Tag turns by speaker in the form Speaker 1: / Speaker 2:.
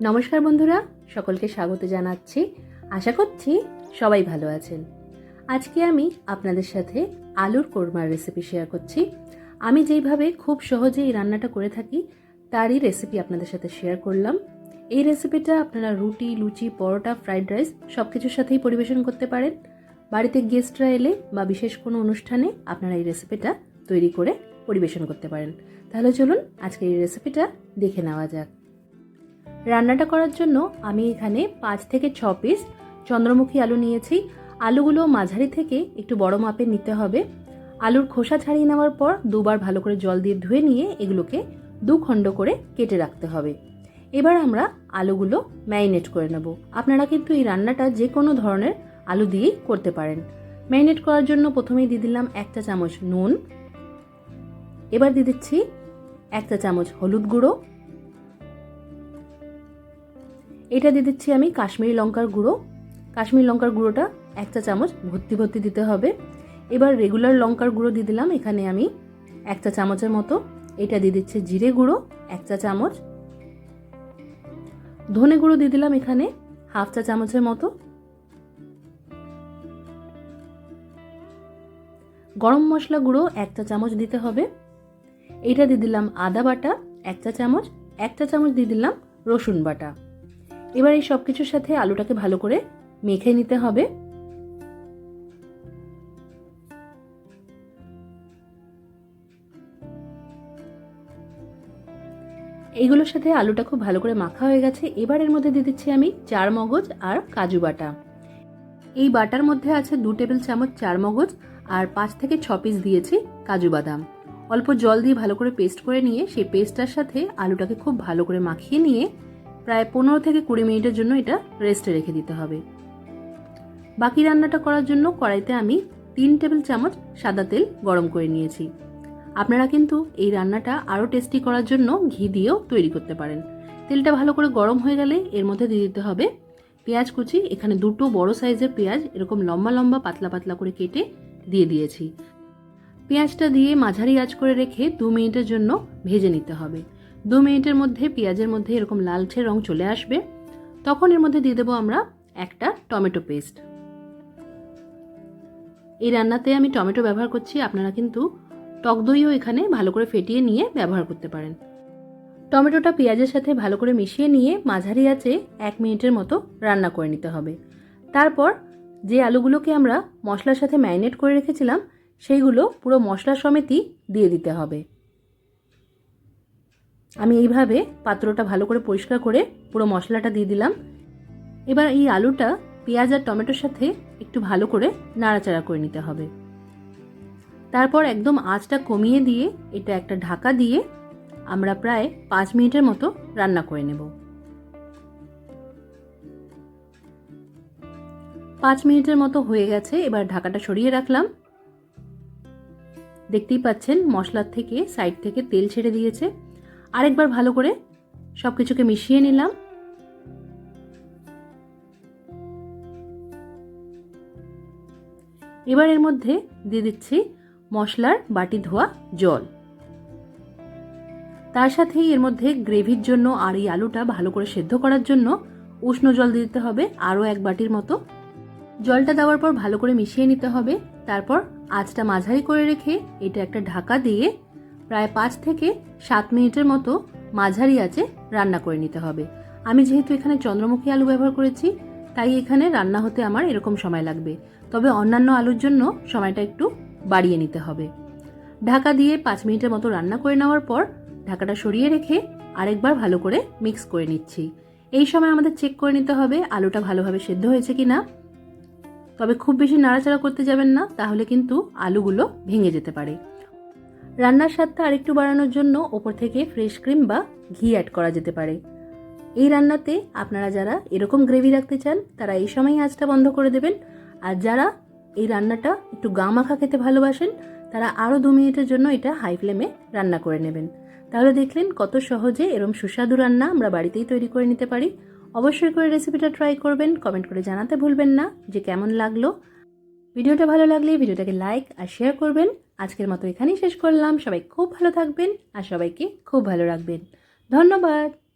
Speaker 1: নমস্কার বন্ধুরা, সকলকে স্বাগত জানাচ্ছি। আশা করছি সবাই ভালো আছেন। আজকে আমি আপনাদের সাথে আলুর কোরমার রেসিপি শেয়ার করছি। আমি যেইভাবে খুব সহজে এই রান্নাটা করে থাকি, তারই রেসিপি আপনাদের সাথে শেয়ার করলাম। এই রেসিপিটা আপনারা রুটি, লুচি, পরোটা ফ্রাইড রাইস সব কিছুর সাথেই পরিবেশন করতে পারেন। বাড়িতে গেস্টরা এলে বা বিশেষ কোনো অনুষ্ঠানে আপনারা এই রেসিপিটা তৈরি করে পরিবেশন করতে পারেন। তাহলে চলুন আজকে এই রেসিপিটা দেখে নেওয়া যাক। রান্নাটা করার জন্য আমি এখানে পাঁচ থেকে ছ পিস চন্দ্রমুখী আলু নিয়েছি। আলুগুলো মাঝারি থেকে একটু বড় মাপে নিতে হবে। আলুর খোসা ছাড়িয়ে নেওয়ার পর দুবার ভালো করে জল দিয়ে ধুয়ে নিয়ে এগুলোকে দু খণ্ড করে কেটে রাখতে হবে। এবার আমরা আলুগুলো ম্যারিনেট করে নেব। আপনারা কিন্তু এই রান্নাটা যে কোনো ধরনের আলু দিয়েই করতে পারেন। ম্যারিনেট করার জন্য প্রথমেই দিয়ে দিলাম এক চা চামচ নুন এবার দিয়ে দিচ্ছি এক চা চামচ হলুদ গুঁড়ো। এটা দিয়ে দিচ্ছি আমি কাশ্মীরি লঙ্কার গুঁড়ো। কাশ্মীরি লঙ্কার গুঁড়োটা এক চা চামচ ভর্তি ভর্তি দিতে হবে। এবার রেগুলার লঙ্কার গুঁড়ো দিয়ে দিলাম এখানে আমি এক চা চামচের মতো। এটা দিয়ে দিচ্ছে জিরে গুঁড়ো, এক চা চামচ। ধনে গুঁড়ো দিয়ে দিলাম এখানে হাফ চা চামচের মতো। গরম মশলা গুঁড়ো এক চা চামচ দিতে হবে। এটা দিয়ে দিলাম আদা বাটা, এক চা চামচ, এক চা চামচ দিয়ে দিলাম রসুন বাটা। এবার এই সব কিছুর সাথে আলুটাকে ভালো করে মেখে নিতে হবে। এইগুলোর সাথে আলুটা খুব ভালো করে মাখা হয়ে গেছে। এবার এর মধ্যে দিয়ে দিচ্ছি আমি চার মগজ আর কাজু বাটা। এই বাটার মধ্যে আছে দু টেবিল চামচ চার মগজ আর পাঁচ থেকে ছ পিস দিয়েছি কাজু বাদাম। অল্প জল দিয়ে ভালো করে পেস্ট করে নিয়ে সেই পেস্টটার সাথে আলুটাকে খুব ভালো করে মাখিয়ে নিয়ে প্রায় পনেরো থেকে কুড়ি মিনিটের জন্য এটা রেস্টে রেখে দিতে হবে। বাকি রান্নাটা করার জন্য কড়াইতে আমি তিন টেবিল চামচ সাদা তেল গরম করে নিয়েছি। আপনারা কিন্তু এই রান্নাটা আরও টেস্টি করার জন্য ঘি দিয়েও তৈরি করতে পারেন। তেলটা ভালো করে গরম হয়ে গেলে এর মধ্যে দিয়ে দিতে হবে পেঁয়াজ কুচি। এখানে দুটো বড় সাইজের পেঁয়াজ এরকম লম্বা লম্বা পাতলা পাতলা করে কেটে দিয়ে দিয়েছি। পেঁয়াজটা দিয়ে মাঝারি আঁচ করে রেখে দু মিনিটের জন্য ভেজে নিতে হবে। দু মিনিটের মধ্যে পেঁয়াজের মধ্যে এরকম লালচে রং চলে আসবে। তখন এর মধ্যে দিয়ে দেবো আমরা একটা টমেটো পেস্ট। এই রান্নাতে আমি টমেটো ব্যবহার করছি, আপনারা কিন্তু টক দইও এখানে ভালো করে ফেটিয়ে নিয়ে ব্যবহার করতে পারেন। টমেটোটা পেঁয়াজের সাথে ভালো করে মিশিয়ে নিয়ে মাঝারি আঁচে এক মিনিটের মতো রান্না করে নিতে হবে। তারপর যে আলুগুলোকে আমরা মশলার সাথে ম্যারিনেট করে রেখেছিলাম সেইগুলো পুরো মশলা সমেতই দিয়ে দিতে হবে। আমি এইভাবে পাত্রটা ভালো করে পরিষ্কার করে পুরো মশলাটা দিয়ে দিলাম। এবার এই আলুটা পেঁয়াজ আর টমেটোর সাথে একটু ভালো করে নাড়াচাড়া করে নিতে হবে। তারপর একদম আঁচটা কমিয়ে দিয়ে এটা একটা ঢাকা দিয়ে আমরা প্রায় পাঁচ মিনিটের মতো রান্না করে নেব। পাঁচ মিনিটের মতো হয়ে গেছে, এবার ঢাকাটা সরিয়ে রাখলাম। দেখতেই পাচ্ছেন মশলার থেকে সাইড থেকে তেল ছেড়ে দিয়েছে। আরেকবার ভালো করে সব কিছুকে মিশিয়ে নিলাম। এবার এর মধ্যে দিয়ে দিচ্ছি মশলার বাটি ধোয়া জল। তার সাথেই এর মধ্যে গ্রেভির জন্য আর এই আলুটা ভালো করে সেদ্ধ করার জন্য উষ্ণ জল দিতে হবে, আরও এক বাটির মতো। জলটা দেওয়ার পর ভালো করে মিশিয়ে নিতে হবে, তারপর আঁচটা মাঝারি করে রেখে এটা একটা ঢাকা দিয়ে প্রায় পাঁচ থেকে সাত মিনিটের মতো মাঝারি আঁচে রান্না করে নিতে হবে। আমি যেহেতু এখানে চন্দ্রমুখী আলু ব্যবহার করেছি, তাই এখানে রান্না হতে আমার এরকম সময় লাগবে। তবে অন্যান্য আলুর জন্য সময়টা একটু বাড়িয়ে নিতে হবে। ঢাকা দিয়ে পাঁচ মিনিটের মতো রান্না করে নেওয়ার পর ঢাকাটা সরিয়ে রেখে আরেকবার ভালো করে মিক্স করে নিচ্ছি। এই সময় আমাদের চেক করে নিতে হবে আলুটা ভালোভাবে সেদ্ধ হয়েছে কি না তবে খুব বেশি নাড়াচাড়া করতে যাবেন না, তাহলে কিন্তু আলুগুলো ভেঙে যেতে পারে। রান্নার স্বাদটা আরেকটু বাড়ানোর জন্য ওপর থেকে ফ্রেশ ক্রিম বা ঘি অ্যাড করা যেতে পারে। এই রান্নাতে আপনারা যারা এরকম গ্রেভি রাখতে চান, তারা এই সময় আঁচটা বন্ধ করে দেবেন। আর যারা এই রান্নাটা একটু গা মাখা খেতে ভালোবাসেন, তারা আরও দু মিনিটের জন্য এটা হাই ফ্লেমে রান্না করে নেবেন। তাহলে দেখলেন কত সহজে এরম সুস্বাদু রান্না আমরা বাড়িতেই তৈরি করে নিতে পারি। অবশ্যই করে রেসিপিটা ট্রাই করবেন কমেন্ট করে জানাতে ভুলবেন না, যে কেমন লাগল। ভিডিওটা ভালো লাগলে ভিডিওটাকে লাইক আর শেয়ার করবেন। আজকের মতো এখানেই শেষ করলাম। সবাই খুব ভালো থাকবেন আর সবাইকে খুব ভালো রাখবেন। ধন্যবাদ।